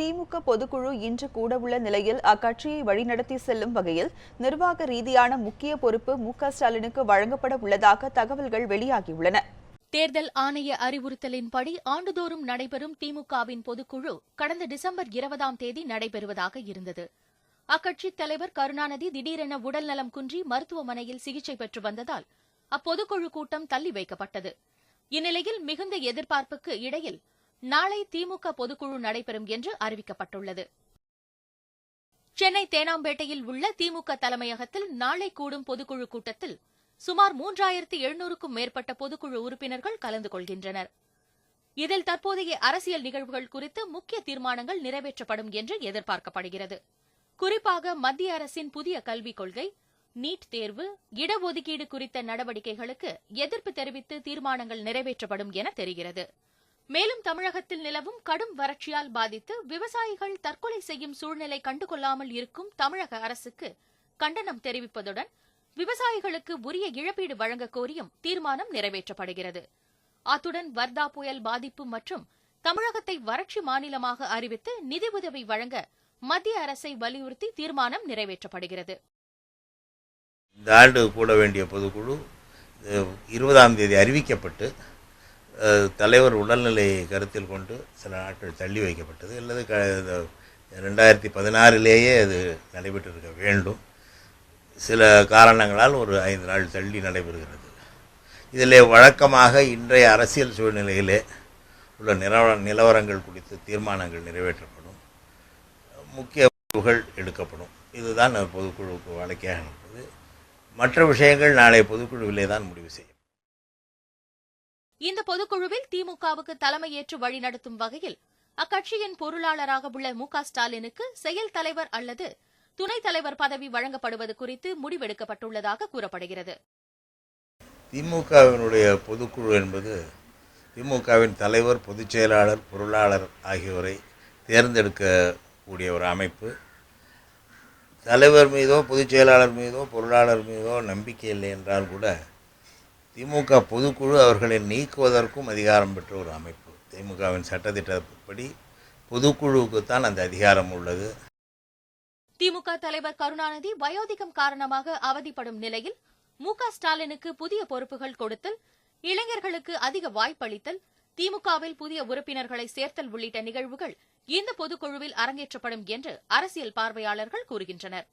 திமுக பொதுக்குழு இன்று கூடவுள்ள நிலையில் அக்கட்சியை வழிநடத்தி செல்லும் வகையில் நிர்வாக ரீதியான முக்கிய பொறுப்பு மு ஸ்டாலினுக்கு வழங்கப்பட உள்ளதாக தகவல்கள் வெளியாகியுள்ளன. தேர்தல் ஆணைய அறிவுறுத்தலின்படி ஆண்டுதோறும் நடைபெறும் திமுகவின் பொதுக்குழு கடந்த டிசம்பர் இருபதாம் தேதி நடைபெறுவதாக இருந்தது. அக்கட்சித் தலைவர் கருணாநிதி திடீரென உடல்நலம் குன்றி மருத்துவமனையில் சிகிச்சை பெற்று வந்ததால் அப்பொதுக்குழு கூட்டம் தள்ளி வைக்கப்பட்டது. இந்நிலையில் மிகுந்த எதிர்பார்ப்புக்கு இடையில் நாளை திமுக பொதுக்குழு நடைபெறும் என்று அறிவிக்கப்பட்டுள்ளது. சென்னை தேனாம்பேட்டையில் உள்ள திமுக தலைமையகத்தில் நாளை கூடும் பொதுக்குழு கூட்டத்தில் சுமார் மூன்றாயிரத்து எழுநூறுக்கும் மேற்பட்ட பொதுக்குழு உறுப்பினர்கள் கலந்து கொள்கின்றனர். இதில் தற்போதைய அரசியல் நிகழ்வுகள் குறித்து முக்கிய தீர்மானங்கள் நிறைவேற்றப்படும் என்று எதிர்பார்க்கப்படுகிறது. குறிப்பாக மத்திய அரசின் புதிய கல்விக் கொள்கை நீட் தேர்வு இடஒதுக்கீடு குறித்த நடவடிக்கைகளுக்கு எதிர்ப்பு தெரிவித்து தீர்மானங்கள் நிறைவேற்றப்படும் என தெரிகிறது. மேலும் தமிழகத்தில் நிலவும் கடும் வறட்சியால் பாதித்து விவசாயிகள் தற்கொலை செய்யும் சூழ்நிலை கண்டுகொள்ளாமல் இருக்கும் தமிழக அரசுக்கு கண்டனம் தெரிவிப்பதுடன் விவசாயிகளுக்கு உரிய இழப்பீடு வழங்க கோரியும் தீர்மானம் நிறைவேற்றப்படுகிறது. அத்துடன் வர்தா புயல் பாதிப்பு மற்றும் தமிழகத்தை வறட்சி மாநிலமாக அறிவித்து நிதி உதவி வழங்க மத்திய அரசை வலியுறுத்தி தீர்மானம் நிறைவேற்றப்படுகிறது. இந்த ஆண்டு கூட வேண்டிய பொதுக்குழு இருபதாம் தேதி அறிவிக்கப்பட்டு தலைவர் உடல்நிலையை கருத்தில் கொண்டு சில நாட்கள் தள்ளி வைக்கப்பட்டது. அல்லது க இந்த ரெண்டாயிரத்தி பதினாறிலேயே அது நடைபெற்றிருக்க வேண்டும். சில காரணங்களால் ஒரு ஐந்து நாள் தள்ளி நடைபெறுகிறது. இதில் வழக்கமாக இன்றைய அரசியல் சூழ்நிலையிலே உள்ள நிலவ நிலவரங்கள் குறித்து தீர்மானங்கள் நிறைவேற்றப்படும். முக்கிய முடிவுகள் எடுக்கப்படும். இதுதான் பொதுக்குழுவுக்கு வழக்கையாக நடப்பது மற்ற விஷயங்கள் நாளை பொதுக்குழுவிலே தான் முடிவு செய்யும். இந்த பொதுக்குழுவில் திமுகவுக்கு தலைமையேற்று வழிநடத்தும் வகையில் அக்கட்சியின் பொருளாளராக உள்ள மு க ஸ்டாலினுக்கு செயல் தலைவர் அல்லது துணைத் தலைவர் பதவி வழங்கப்படுவது குறித்து முடிவெடுக்கப்பட்டுள்ளதாக கூறப்படுகிறது. திமுகவினுடைய பொதுக்குழு என்பது திமுகவின் தலைவர் பொதுச் செயலாளர் பொருளாளர் ஆகியோரை தேர்ந்தெடுக்கக்கூடிய ஒரு அமைப்பு. தலைவர் மீதோ பொதுச் செயலாளர் மீதோ பொருளாளர் மீதோ நம்பிக்கை இல்லை என்றால் கூட திமுக பொதுக்குழு அவர்களை நீக்குவதற்கும் அதிகாரம் பெற்ற ஒரு அமைப்பு. திமுகவின் சட்டத்திட்டப்படி பொதுக்குழுவுக்குத்தான் அந்த அதிகாரம் உள்ளது. திமுக தலைவர் கருணாநிதி வயோதிகம் காரணமாக அவதிப்படும் நிலையில் மு க ஸ்டாலினுக்கு புதிய பொறுப்புகள் கொடுத்தல் இளைஞர்களுக்கு அதிக வாய்ப்பளித்தல் திமுகவில் புதிய உறுப்பினர்களை சேர்த்தல் உள்ளிட்ட நிகழ்வுகள் இந்த பொதுக்குழுவில் அரங்கேற்றப்படும் என்று அரசியல் பார்வையாளர்கள் கூறுகின்றனர்.